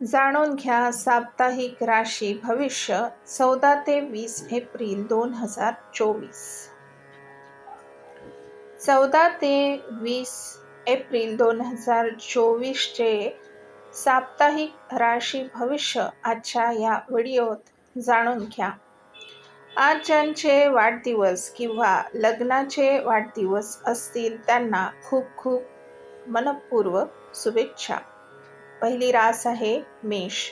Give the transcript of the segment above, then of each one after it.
जाणून घ्या साप्ताहिक राशी भविष्य चौदा ते वीस एप्रिल दोन हजार चोवीस. चौदा ते वीस एप्रिल दोन हजार चोवीसचे साप्ताहिक राशी भविष्य आजच्या या व्हिडिओत जाणून घ्या. आज ज्यांचे वाढदिवस किंवा लग्नाचे वाढदिवस असतील त्यांना खूप खूप मनपूर्वक शुभेच्छा. पहिली रास आहे मेष.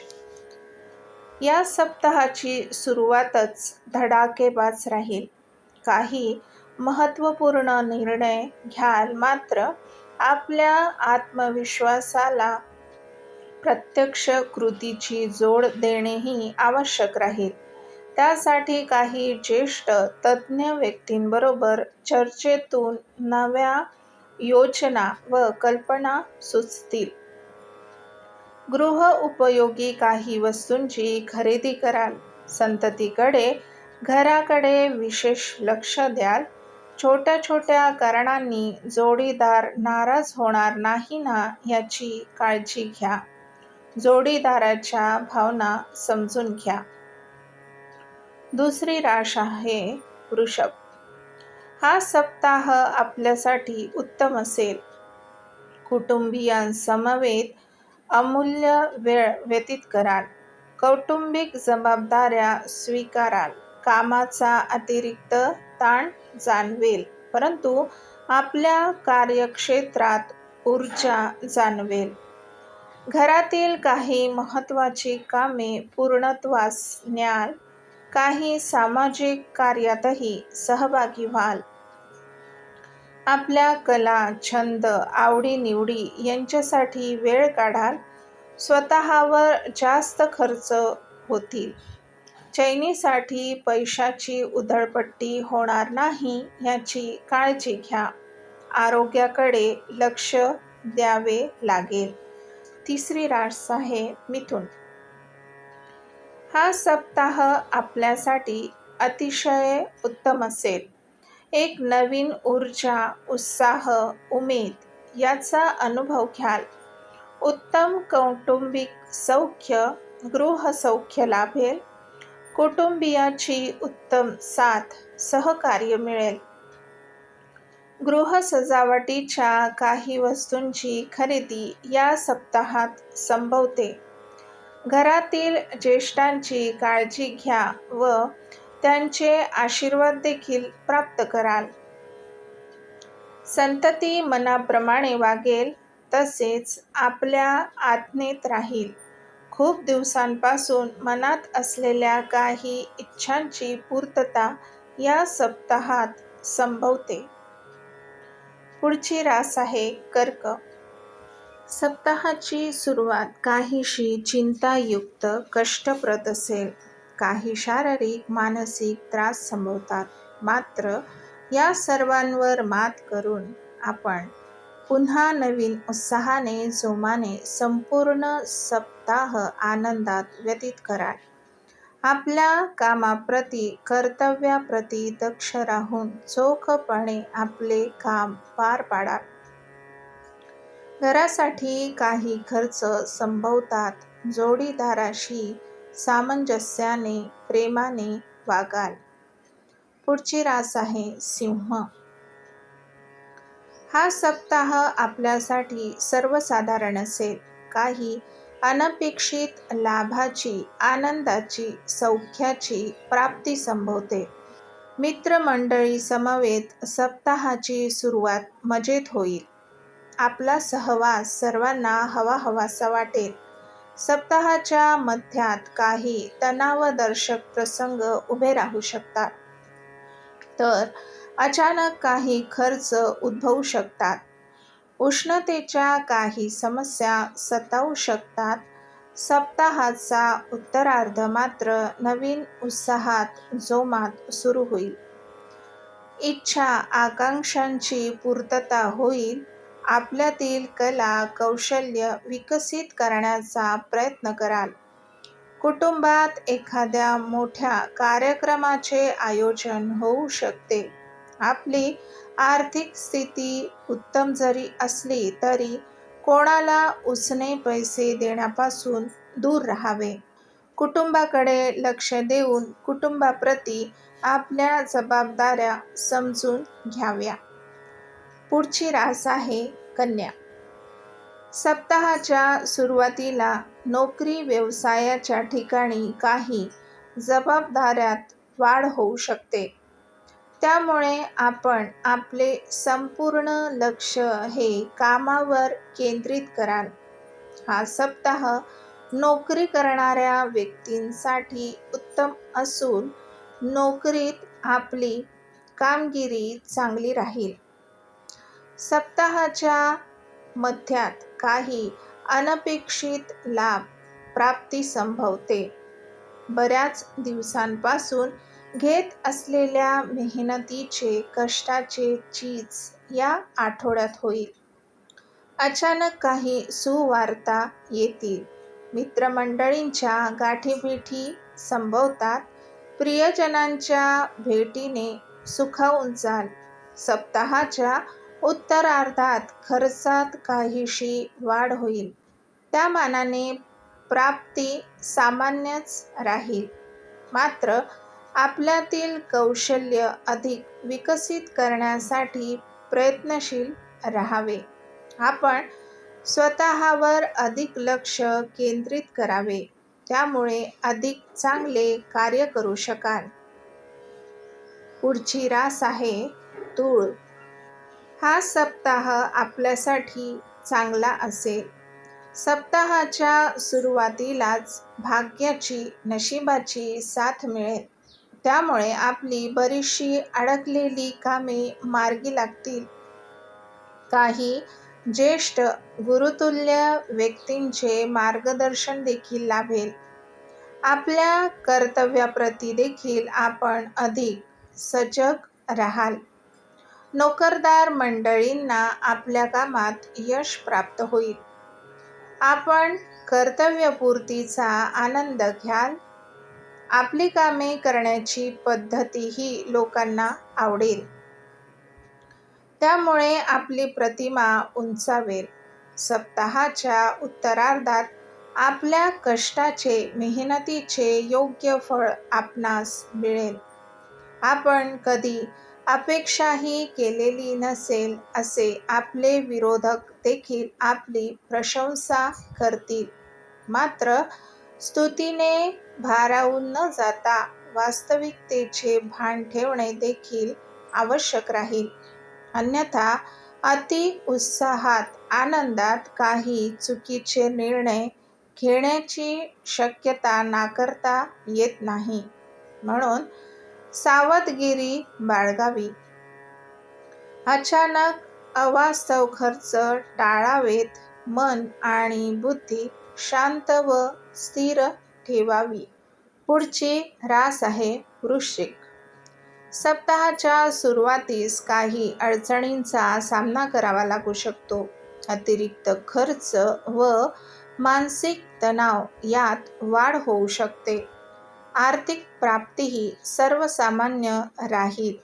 या सप्ताहाची सुरुवातच धडाकेबाज राहील. काही महत्त्वपूर्ण निर्णय घ्याल मात्र आपल्या आत्मविश्वासाला प्रत्यक्ष कृतीची जोड देणेही आवश्यक राहील. त्यासाठी काही ज्येष्ठ तज्ज्ञ व्यक्तींबरोबर चर्चेतून नव्या योजना व कल्पना सुचतील. गृह उपयोगी काही वस्तूंची खरेदी कराल. संततीकडे घराकडे विशेष लक्ष द्याल. छोट्या छोट्या कारणांनी जोडीदार नाराज होणार नाही ना याची काळजी घ्या. जोडीदाराच्या भावना समजून घ्या. दुसरी राश आहे वृषभ. हा सप्ताह आपल्यासाठी उत्तम असेल. कुटुंबियांसमवेत अमूल्य वेळ व्यतीत कराल. कौटुंबिक जबाबदाऱ्या स्वीकाराल. कामाचा अतिरिक्त ताण जाणवेल परंतु आपल्या कार्यक्षेत्रात ऊर्जा जाणवेल. घरातील काही महत्त्वाची कामे पूर्णत्वास न्याल. काही सामाजिक कार्यातही सहभागी व्हाल. आपल्या कला छंद आवडीनिवडी यांच्यासाठी वेळ काढाल. स्वतःवर जास्त खर्च होतील. चैनीसाठी पैशाची उधळपट्टी होणार नाही याची काळजी घ्या. आरोग्याकडे लक्ष द्यावे लागेल. तिसरी रास आहे मिथुन. हा सप्ताह आपल्यासाठी अतिशय उत्तम असेल. एक नवीन ऊर्जा उत्साह उमेद याचा अनुभव घ्याल. उत्तम कौटुंबिक सौख्य गृहसौख्य लाभेल. कुटुंबियाची उत्तम साथ सहकार्य मिळेल. गृह सजावटीच्या काही वस्तूंची खरेदी या सप्ताहात संभवते. घरातील ज्येष्ठांची काळजी घ्या व त्यांचे आशीर्वाद देखील प्राप्त कराल. संतती मनाप्रमाणे वागेल तसेच आपल्या आत्मेत राहील. खूप दिवसांपासून मनात असलेल्या काही इच्छांची पूर्तता या सप्ताहात संभवते. पुढची रास आहे कर्क. सप्ताहाची सुरुवात काहीशी चिंतायुक्त कष्टप्रद असेल. काही शारीरिक मानसिक त्रास संभवतात मात्र या सर्वांवर मात करून आपण पुन्हा नवीन उत्साहाने जोमाने संपूर्ण सप्ताह आनंदात व्यतीत कराल. आपल्या कामाप्रती कर्तव्याप्रती दक्ष राहून चोखपणे आपले काम पार पाडा घरासाठी काही खर्च संभवतात. जोडीदाराशी सामंजस्याने प्रेमाने वागाल. पुढची रास आहे सिंह. हा सप्ताह आपल्यासाठी सर्वसाधारण असेल. काही अनपेक्षित लाभाची आनंदाची सौख्याची प्राप्ती संभवते. मित्रमंडळी समवेत सप्ताहाची सुरुवात मजेत होईल. आपला सहवास सर्वांना हवा हवासा वाटेल. सप्ताहाच्या मध्यात काही तणावदर्शक प्रसंग उभे राहू शकतात. तर अचानक काही खर्च उद्भवू शकतात. उष्णतेच्या काही समस्या सतावू शकतात. सप्ताहाचा उत्तरार्ध मात्र नवीन उत्साहात जोमात सुरू होईल. इच्छा आकांक्षांची पूर्तता होईल. आपल्यातील कला कौशल्य विकसित करण्याचा प्रयत्न कराल. कुटुंबात एखाद्या मोठ्या कार्यक्रमाचे आयोजन होऊ शकते. आपली आर्थिक स्थिती उत्तम जरी असली तरी कोणाला उसने पैसे देण्यापासून दूर राहावे. कुटुंबाकडे लक्ष देऊन कुटुंबाप्रती आपल्या जबाबदाऱ्या समजून घ्याव्या. पुढची रास आहे कन्या. सप्ताहाच्या सुरुवातीला नोकरी व्यवसायाच्या ठिकाणी काही जबाबदाऱ्यात वाढ होऊ शकते. त्यामुळे आपण आपले संपूर्ण लक्ष हे कामावर केंद्रित कराल. हा सप्ताह नोकरी करणाऱ्या व्यक्तींसाठी उत्तम असून नोकरीत आपली कामगिरी चांगली राहील. सप्ताहाच्या मध्यात काही अनपेक्षित लाभ प्राप्ती संभवते. बऱ्याच दिवसांपासून घेत असलेल्या मेहनतीचे कष्टाचे चीज या आठवड्यात होईल. अचानक काही सुवार्ता येतील. मित्रमंडळींच्या गाठीभेटी संभवतात. प्रियजनांच्या भेटीने सुखावून जाल. सप्ताहाच्या उत्तरार्धात खर्चात काहीशी वाढ होईल. त्या मानाने प्राप्ती सामान्यच राहील. मात्र आपल्यातील कौशल्य अधिक विकसित करण्यासाठी प्रयत्नशील राहावे. आपण स्वतःवर अधिक लक्ष केंद्रित करावे. त्यामुळे अधिक चांगले कार्य करू शकाल. पुढची रास आहे तूळ हा सप्ताह आपल्यासाठी चांगला असेल. सप्ताहाच्या सुरुवातीलाच भाग्याची नशिबाची साथ मिळेल. त्यामुळे आपली बरीचशी अडकलेली कामे मार्गी लागतील. काही ज्येष्ठ गुरुतुल्य व्यक्तींचे मार्गदर्शन देखील लाभेल. आपल्या कर्तव्याप्रती देखील आपण अधिक सजग राहाल. नोकरदार मंडळींना आपल्या कामात यश प्राप्त होईल. आपण कर्तव्यपूर्तीचा आनंद घ्याल. आपली कामे करण्याची पद्धतीही लोकांना आवडेल. त्यामुळे आपली प्रतिमा उंचावेल. सप्ताहाच्या उत्तरार्धात आपल्या कष्टाचे मेहनतीचे योग्य फळ आपणास मिळेल. आपण कधी अपेक्षाही केलेली नसेल असे आपले विरोधक देखील आपली प्रशंसा करतील. मात्र स्तुतीने भारावून न जाता वास्तविकतेचे भान ठेवणे देखील आवश्यक राहील. अन्यथा अति उत्साहात आनंदात काही चुकीचे निर्णय घेण्याची शक्यता नाकारता येत नाही. म्हणून सावधगिरी बाळगावी. अचानक अवास्तव खर्च टाळावेत मन आणि बुद्धी शांत व स्थिर ठेवावी. पुढची रास आहे वृश्चिक. सप्ताहाच्या सुरुवातीस काही अडचणींचा सामना करावा लागू शकतो. अतिरिक्त खर्च व मानसिक तणाव यात वाढ होऊ शकते. आर्थिक प्राप्तीही सर्वसामान्य राहील.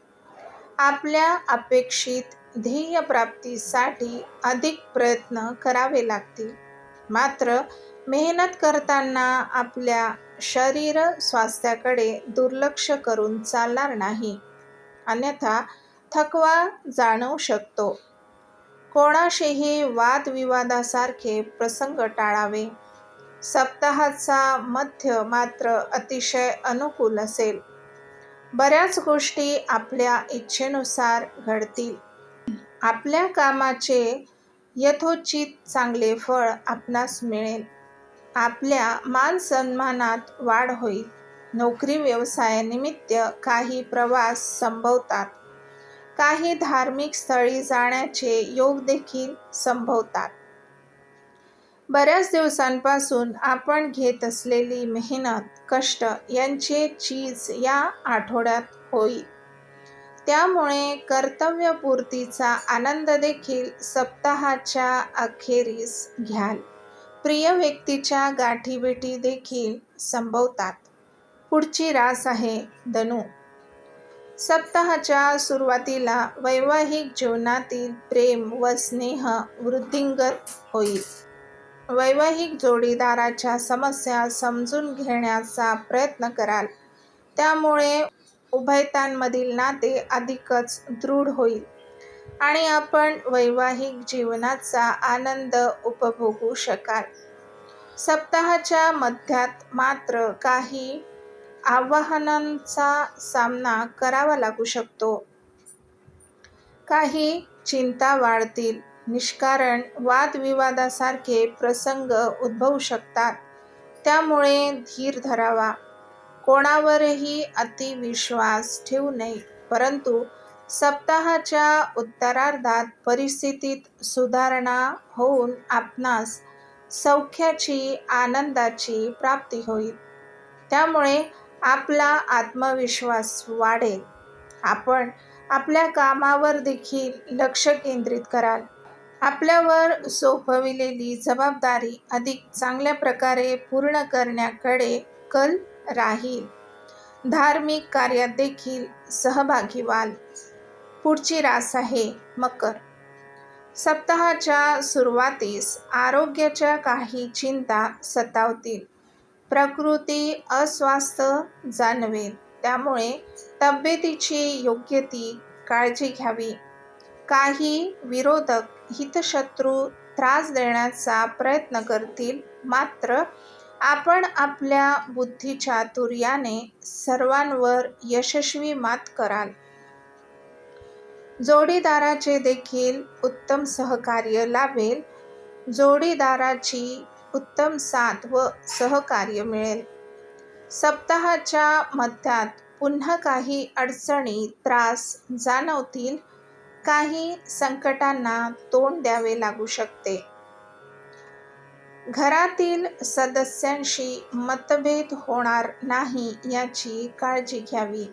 आपल्या अपेक्षित ध्येयप्राप्तीसाठी अधिक प्रयत्न करावे लागतील. मात्र मेहनत करताना आपल्या शरीर स्वास्थ्याकडे दुर्लक्ष करून चालणार नाही. अन्यथा थकवा जाणवू शकतो. कोणाशीही वादविवादासारखे प्रसंग टाळावे. सप्ताहाचा मध्य मात्र अतिशय अनुकूल असेल. बऱ्याच गोष्टी आपल्या इच्छेनुसार घडतील. आपल्या कामाचे यथोचित चांगले फळ आपणास मिळेल. आपल्या मानसन्मानात वाढ होईल. नोकरी व्यवसायानिमित्त काही प्रवास संभवतात. काही धार्मिक स्थळी जाण्याचे योग देखील संभवतात. बऱ्याच दिवसांपासून आपण घेत असलेली मेहनत कष्ट यांचे चीज या आठवड्यात होईल त्यामुळे कर्तव्यपूर्तीचा आनंद देखील सप्ताहाच्या अखेरीस घ्याल. प्रिय व्यक्तीच्या गाठीभेटी देखील संभवतात. पुढची रास आहे धनु सप्ताहाच्या सुरुवातीला वैवाहिक जीवनातील प्रेम व स्नेह वृद्धिंगत होईल वैवाहिक जोडीदाराच्या समस्या समजून घेण्याचा प्रयत्न कराल. त्यामुळे उभयतांमधील नाते अधिकच दृढ होईल आणि आपण वैवाहिक जीवनाचा आनंद उपभोगू शकाल. सप्ताहाच्या मध्यात मात्र काही आव्हानांचा सामना करावा लागू शकतो. काही चिंता वाढतील. निष्कारण वादविवादासारखे प्रसंग उद्भवू शकतात. त्यामुळे धीर धरावा. कोणावरही अतिविश्वास ठेवू नये. परंतु सप्ताहाच्या उत्तरार्धात परिस्थितीत सुधारणा होऊन आपणास सौख्याची आनंदाची प्राप्ती होईल. त्यामुळे आपला आत्मविश्वास वाढेल. आपण आपल्या कामावर देखील लक्ष केंद्रित कराल. आपल्यावर सोपविलेली जबाबदारी अधिक चांगल्या प्रकारे पूर्ण करण्याकडे कल राहील. धार्मिक कार्यात देखील सहभागी व्हाल. पुढची रास आहे मकर. सप्ताहाच्या सुरुवातीस आरोग्याच्या काही चिंता सतावतील. प्रकृती अस्वास्थ जाणवेल. त्यामुळे तब्येतीची योग्य ती काळजी घ्यावी. काही विरोधक हितशत्रू त्रास देण्याचा प्रयत्न करतील. मात्र आपण आपल्या बुद्धिचातुर्याने सर्वांवर यशस्वी मात कराल. जोडीदाराचे देखील उत्तम सहकार्य लाभेल. जोडीदाराची उत्तम साथ व सहकार्य मिळेल. सप्ताहाच्या मध्यात पुन्हा काही अडचणी त्रास जाणवतील. काही संकटांना तोंड द्यावे लागू शकते. घरातील सदस्यांशी मतभेद होणार नाही याची काळजी घ्यावी.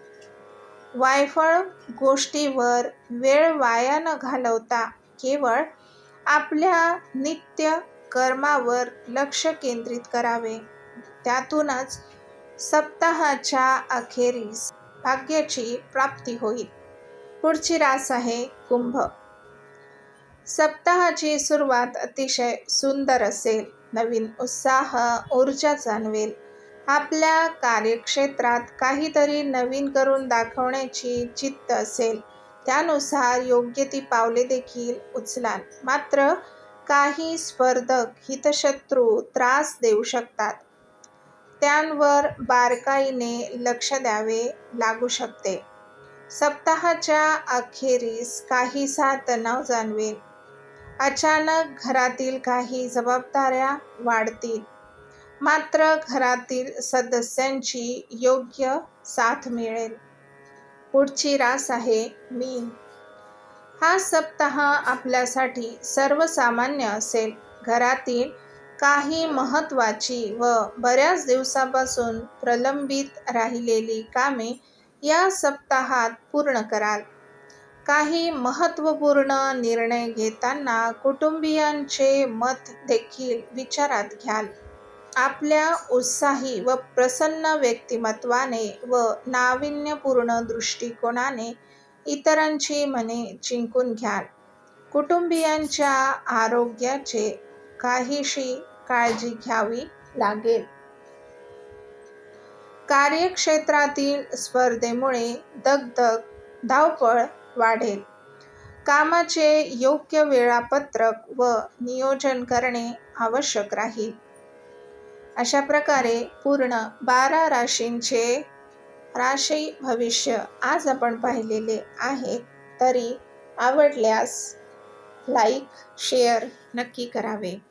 वायफळ गोष्टीवर वेळ वाया न घालवता केवळ आपल्या नित्य कर्मावर लक्ष केंद्रित करावे. त्यातूनच सप्ताहाच्या अखेरीस भाग्याची प्राप्ती होईल. पुढची रास आहे कुंभ. सप्ताहाची सुरुवात अतिशय सुंदर असेल. नवीन उत्साह ऊर्जा जाणवेल. आपल्या कार्यक्षेत्रात काहीतरी नवीन करून दाखवण्याची चित्त असेल. त्यानुसार योग्य ती पावले देखील उचलाल मात्र काही स्पर्धक हितशत्रू त्रास देऊ शकतात. त्यांवर बारकाईने लक्ष द्यावे लागू शकते. सप्ताहाच्या अखेरीस काहीसा तणाव जाणवेल अचानक घरातील काही जबाबदाऱ्या वाढतील. मात्र घरातील सदस्यांची योग्य साथ मिळेल. पुढची रास आहे मी. हा सप्ताह आपल्यासाठी सर्वसामान्य असेल. घरातील काही महत्त्वाची व बऱ्याच दिवसापासून प्रलंबित राहिलेली कामे या सप्ताहात पूर्ण कराल. काही महत्त्वपूर्ण निर्णय घेताना कुटुंबियांचे मत देखील विचारात घ्याल. आपल्या उत्साही व प्रसन्न व्यक्तिमत्वाने व नाविन्यपूर्ण दृष्टिकोनाने इतरांची मने जिंकून घ्याल. कुटुंबियांच्या आरोग्याचे काहीशी काळजी घ्यावी लागेल. कार्यक्षेत्रातील स्पर्धेमुळे दगदग धावपळ वाढेल. कामाचे योग्य वेळापत्रक व नियोजन करणे आवश्यक राहील. अशा प्रकारे पूर्ण बारा राशींचे राशी भविष्य आज आपण पाहिलेले आहे. तरी आवडल्यास लाईक शेअर नक्की करावे.